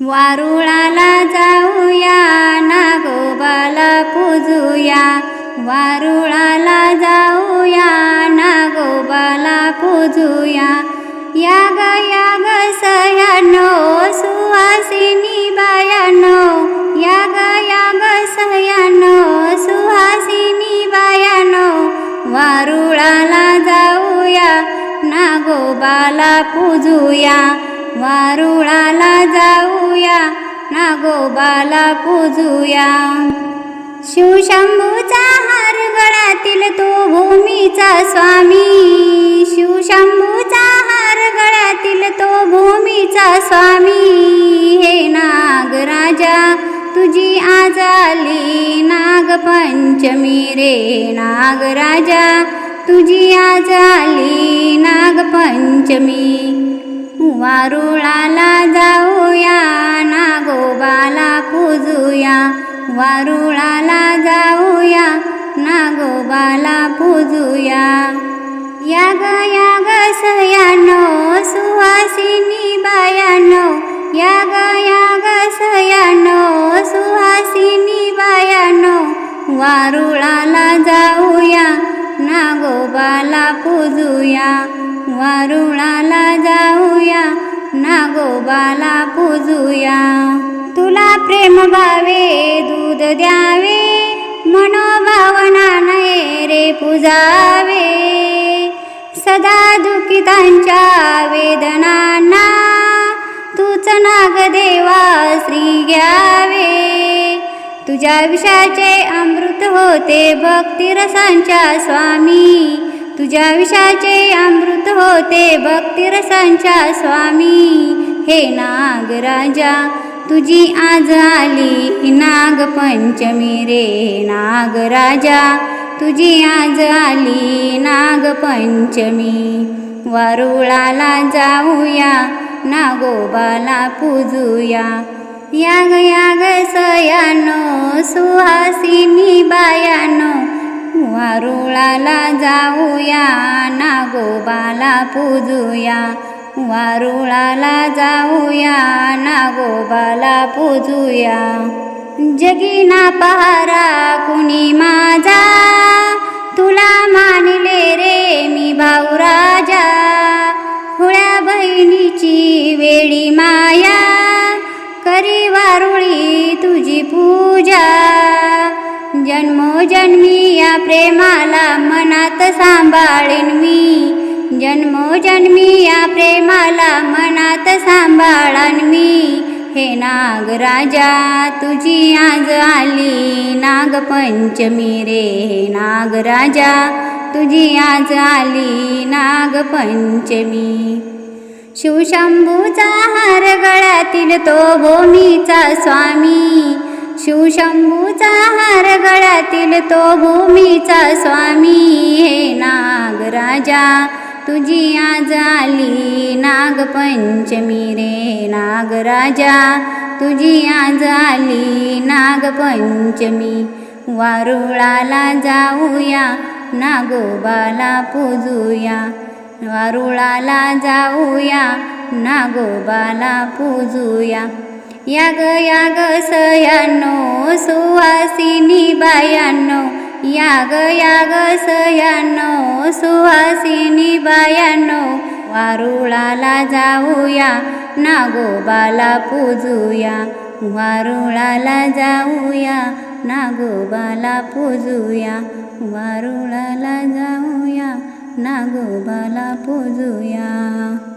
वारुळाला जाऊया नागोबाला पूजूया. वारुळाला जाऊया नागोबाला पूजूया. या ग या ग सयानो सुहासिनी बायानो. या ग या ग सयानो सुहासिनी बायानो. वारुळाला जाऊया नागोबाला पूजूया. वारुळाला जाऊया नागोबाला पूजूया. शिवशंभूचा हार गळातील तो भूमीचा स्वामी. शिवशंभूचा हार गळातील तो भूमीचा स्वामी. हे नागराजा तुझी आज आली नागपंचमी रे. नागराजा तुझी आज आली नागपंचमी. वारुळाला जाऊया नागोबाला पूजूया. वारुळाला जाऊया नागोबाला पूजूया. या याग सयानो सुहासिनी बायानो. या याग सयानो सुहासिनी बायानो. वारुळाला जाऊया नागोबाला पूजूया. वारुळाला नागोबाला पूजूया. तुला प्रेम भावे दूध द्यावे मनोभावना नये रे पुजावे. सदा दुखितांच्या वेदनांना तूच नाग देवा श्री घ्यावे. तुझ्या विषाचे अमृत होते भक्तिरसांच्या स्वामी. तुझ्या विषाचे अमृत होते भक्तिरसांच्या स्वामी. हे नागराजा तुझी आज आली नागपंचमी रे. नागराजा तुझी आज आली नागपंचमी. वारुळाला जाऊया नागोबाला पूजूया. याग याग सयानो सुहासिनी बायानो वारुळाला जाऊया नागोबाला पूजूया. वारुळाला जाऊया नागोबाला पूजूया जगीना पहारा कुणी माझा? तुला मानले रे मी भाऊ राजा खुळ्या बहिणीची वेळी माया. करी वारुळी तुझी पूजा. जन्मोजन्मी या प्रेमाला मनात सांभाळीन मी. जन्मोजन्मी या प्रेमाला मनात सांभाळान मी. हे नागराजा तुझी आज आली. नागपंचमी रे हे नागराजा तुझी आज आली. नागपंचमी. शिवशंभूचा हार गळ्यातील तो भूमीचा स्वामी. शिवशंभूचा हार गळ्यातील तो भूमीचा स्वामी. हे नागराजा तुझी आज आली नागपंचमी रे नागराजा. तुझी आज आली नागपंचमी. वारुळाला जाऊया नागोबाला पूजूया. वारुळाला जाऊया नागोबाला पूजूया. याग याग सयानो सुवासिनी बायानो याग याग सयानो सुहासिनी बायानो वारुळाला जाऊया नागोबाला पूजूया वारुळाला जाऊया नागोबाला पूजूया वारुळाला जाऊया नागोबाला पूजूया.